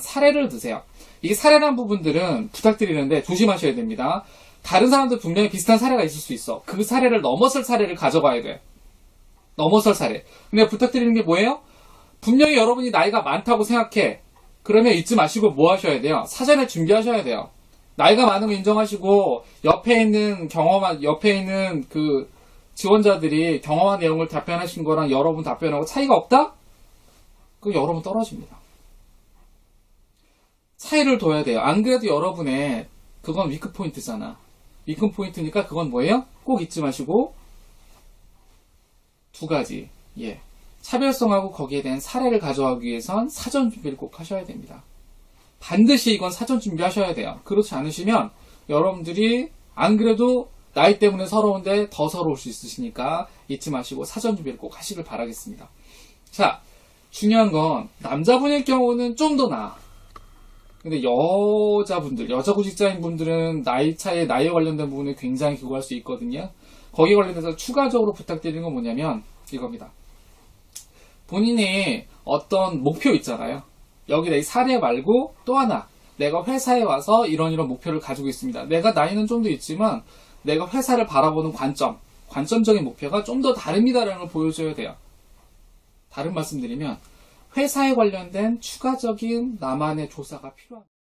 사례를 드세요. 이 사례란 부분들은 부탁드리는데 조심하셔야 됩니다. 다른 사람들 분명히 비슷한 사례가 있을 수 있어. 그 사례를 넘어설 사례를 가져가야 돼. 넘어설 사례. 근데 부탁드리는 게 뭐예요? 분명히 여러분이 나이가 많다고 생각해. 그러면 잊지 마시고 뭐 하셔야 돼요? 사전에 준비하셔야 돼요. 나이가 많은 거 인정하시고 옆에 있는 경험한 옆에 있는 그 지원자들이 경험한 내용을 답변하신 거랑 여러분 답변하고 차이가 없다? 그 여러분 떨어집니다. 차이를 둬야 돼요. 안 그래도 여러분의 그건 위크 포인트잖아. 위크 포인트니까 그건 뭐예요? 꼭 잊지 마시고 두 가지. 예. 차별성하고 거기에 대한 사례를 가져가기 위해선 사전 준비를 꼭 하셔야 됩니다. 반드시 이건 사전 준비하셔야 돼요. 그렇지 않으시면 여러분들이 안 그래도 나이 때문에 서러운데 더 서러울 수 있으시니까 잊지 마시고 사전 준비를 꼭 하시길 바라겠습니다. 자, 중요한 건 남자분일 경우는 좀 더 나아. 근데 여자분들, 여자 구직자인 분들은 나이 차에 나이에 관련된 부분에 굉장히 그거할 수 있거든요. 거기에 관련해서 추가적으로 부탁드리는 건 뭐냐면 이겁니다. 본인의 어떤 목표 있잖아요. 여기다 이 사례 말고 또 하나 내가 회사에 와서 이런 이런 목표를 가지고 있습니다. 내가 나이는 좀 더 있지만 내가 회사를 바라보는 관점, 관점적인 목표가 좀 더 다릅니다라는 걸 보여줘야 돼요. 다른 말씀드리면 회사에 관련된 추가적인 나만의 조사가 필요합니다.